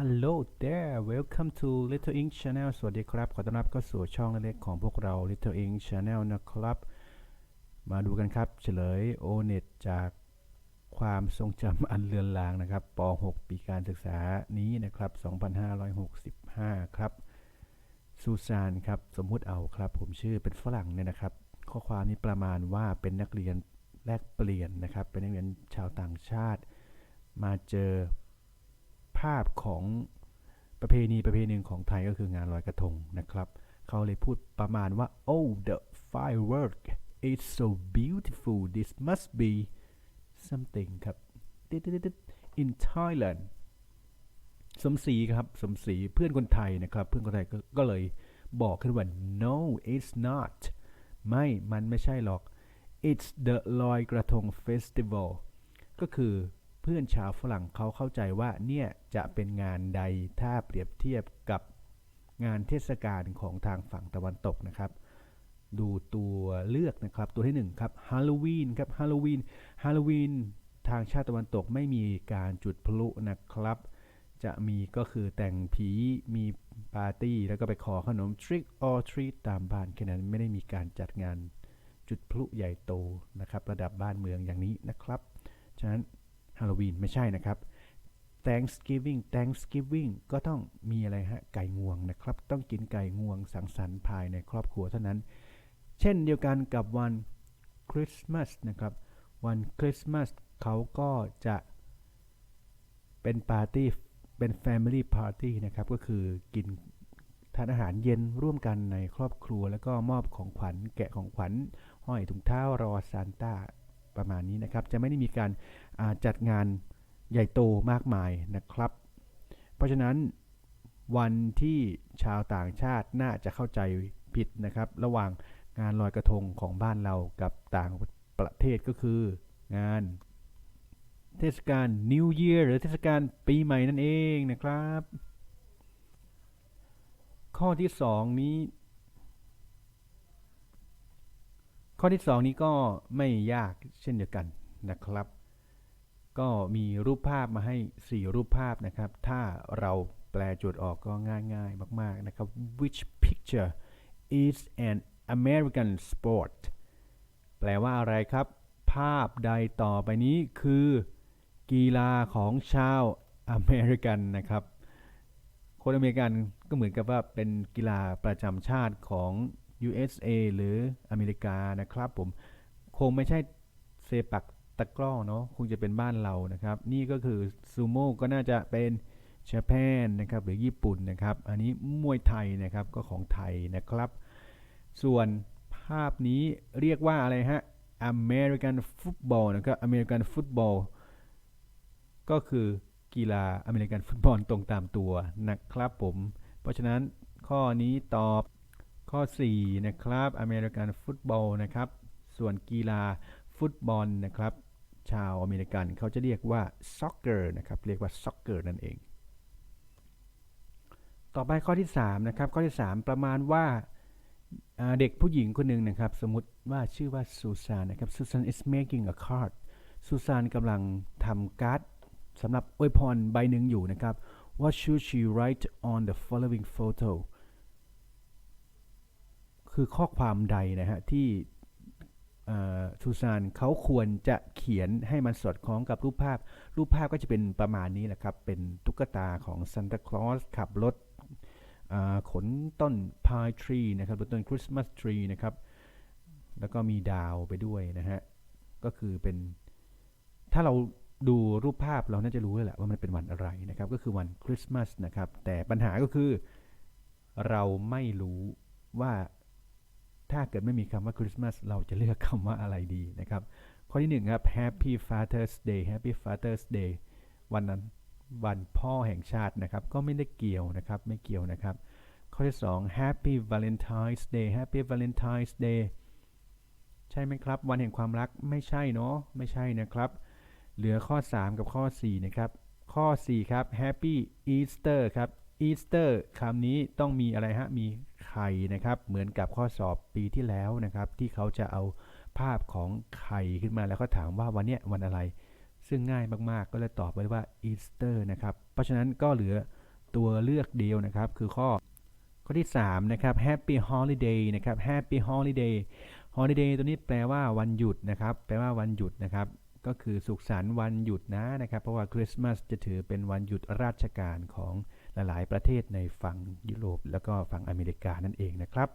Hello there welcome to Little Ink Channel สวัสดีครับ ขอต้อนรับเข้าสู่ช่องเล็กๆของพวกเรา Little Ink Channel นะครับ มาดูกันครับเฉลย o n e t จากความทรงจำอันเลือนลางนะครับป .6 ปีการศึกษานี้นะครับ 2565 ครับซูซานครับ สมมุติเอาครับ ผมชื่อเป็นฝรั่งเนี่ยนะครับ ข้อความนี้ประมาณว่าเป็นนักเรียนแลกเปลี่ยนนะครับ เป็นนักเรียนชาวต่างชาติ มาเจอ ภาพของประเพณีประเพณีหนึ่งของไทยก็คืองานลอยกระทงนะครับ เขาเลยพูดประมาณว่า oh the firework is so beautiful this must be something ครับ in Thailand สมศรีครับสมศรีเพื่อนคนไทยนะครับ เพื่อนคนไทยก็กเลยบอกขึ้นว่า no it's not ไม่ มันไม่ใช่หรอก it's the ลอยกระทง festival ก็คือ พื่อนชาวฝรั่งเขาเข้าใจว่าเนี่ยจะเป็นงานใดถ้าเปรียบเทียบกับงานเทศกาลของทางฝั่งตะวันตกนะครับ ดูตัวเลือกนะครับตัวที่หนึ่งครับฮาโลวีนครับฮาโลวีนฮาโลวีนทางชาติตะวันตกไม่มีการจุดพลุนะครับ จะมีก็คือแต่งผีมีปาร์ตี้ แล้วก็ไปขอขนม trick or treat ตามบ้านแค่นั้นไม่ได้มีการจัดงานจุดพลุใหญ่โตนะครับ ระดับบ้านเมืองอย่างนี้นะครับ ฉะนั้น ฮาโลวีนไม่ใช่นะครับ Thanksgiving Thanksgiving ก็ต้องมีอะไรฮะไก่งวงนะครับ ต้องกินไก่งวงสังสรรค์ภายในครอบครัวเท่านั้น เช่นเดียวกันกับวันคริสต์มาสนะครับ วันคริสต์มาสเขาก็จะเป็นปาร์ตี้เป็น Family Party นะครับ ก็คือกินทานอาหารเย็นร่วมกันในครอบครัว แล้วก็มอบของขวัญแกะของขวัญห้อยถุงเท้ารอซานต้า ประมาณนี้นะครับ จะไม่ได้มีการจัดงานใหญ่โตมากมายนะครับ เพราะฉะนั้นวันที่ชาวต่างชาติน่าจะเข้าใจผิดนะครับ ระหว่างงานลอยกระทงของบ้านเรากับต่างประเทศก็คืองานเทศกาล New Year หรือเทศกาลปีใหม่นั่นเองนะครับ ข้อที่สองนี้ ข้อที่สองนี้ก็ไม่ยากเช่นเดียวกันนะครับ ก็มีรูปภาพมาให้ 4 รูปภาพนะครับ ถ้าเราแปลโจทย์ออกก็ง่ายๆ มากๆนะครับ which picture is an American sport แปลว่าอะไรครับ ภาพใดต่อไปนี้คือ กีฬาของชาวอเมริกันนะครับ คนอเมริกันก็เหมือนกับว่าเป็นกีฬาประจำชาติของ USA หรืออเมริกานะครับผมคงไม่ใช่เซปักตะกร้อเนาะคงจะเป็นบ้านเรานะครับ นี่ก็คือซูโม่ก็น่าจะเป็นเาปนนะครับหรือญี่ปุ่นนะครับ อันนี้มวยไทยนะครับก็ของไทยนะครับ ส่วนภาพนี้เรียกว่าอะไรฮะ American Football นะครับ American Football ก็คือกีฬาอเมริกันฟุตบอลตรงตามตัวนะครับผม เพราะฉะนั้นข้อนี้ตอบ ข้อ 4 นะครับอเมริกันฟุตบอลนะครับ ส่วนกีฬาฟุตบอลนะครับ ชาวอเมริกันเขาจะเรียกว่าซ็อกเกอร์นะครับ เรียกว่าซ็อกเกอร์นั่นเอง ต่อไปข้อที่3นะครับ ข้อที่ 3 ประมาณว่าเด็กผู้หญิงคนหนึ่งนะครับ สมมติว่าชื่อว่าซูซานนะครับซูซาน is making a card ซูซานกำลังทำการ์ดสำหรับอวยพรใบหนึ่งอยู่นะครับ What should she write on the following photo คือข้อความใดนะฮะที่ซูซานเขาควรจะเขียนให้มันสอดคล้องกับรูปภาพ รูปภาพก็จะเป็นประมาณนี้แหละครับ เป็นตุ๊กตาของซานตาคลอสขับรถขนต้นพายทรีนะครับต้นคริสต์มาสทรีนะครับ แล้วก็มีดาวไปด้วยนะฮะ ก็คือเป็น ถ้าเราดูรูปภาพเราน่าจะรู้เลยแหละว่ามันเป็นวันอะไรนะครับ ก็คือวันคริสต์มาสนะครับ แต่ปัญหาก็คือเราไม่รู้ว่า ถ้าเกิดไม่มีคำว่าคริสต์มาสเราจะเลือกคำว่าอะไรดีนะครับ ข้อที่หนึ่งครับ Happy Father's Day Happy Father's Day วันนั้นวันพ่อแห่งชาตินะครับ ก็ไม่ได้เกี่ยวนะครับไม่เกี่ยวนะครับ ข้อที่สอง Happy Valentine's Day Happy Valentine's Day ใช่ไหมครับ วันแห่งความรักไม่ใช่เนาะไม่ใช่นะครับ เหลือข้อ 3 กับข้อ 4 นะครับ ข้อ 4 ครับ Happy Easter ครับ Easter คำนี้ต้องมีอะไรฮะมี ข่นะครับเหมือนกับข้อสอบปีที่แล้วนะครับที่เขาจะเอาภาพของไข่ขึ้นมาแล้วก็ถามว่าวันเนี้ยวันอะไร ซึ่งง่ายมากๆ ก็เลยตอบไปว่า Easter นะครับเพราะฉะนั้นก็เหลือตัวเลือกเดียวนะครับคือข้อข้อที่3นะครับ Happy Holiday นะครับ Happy Holiday Holiday ตัวนี้แปลว่าวันหยุดนะครับ แปลว่าวันหยุดนะครับ ก็คือสุขสันต์วันหยุดนะนะครับ เพราะว่าคริสต์มาสจะถือเป็นวันหยุดราชการของ หลาย ๆ ประเทศในฝั่งยุโรป แล้วก็ฝั่งอเมริกานั่นเองนะครับ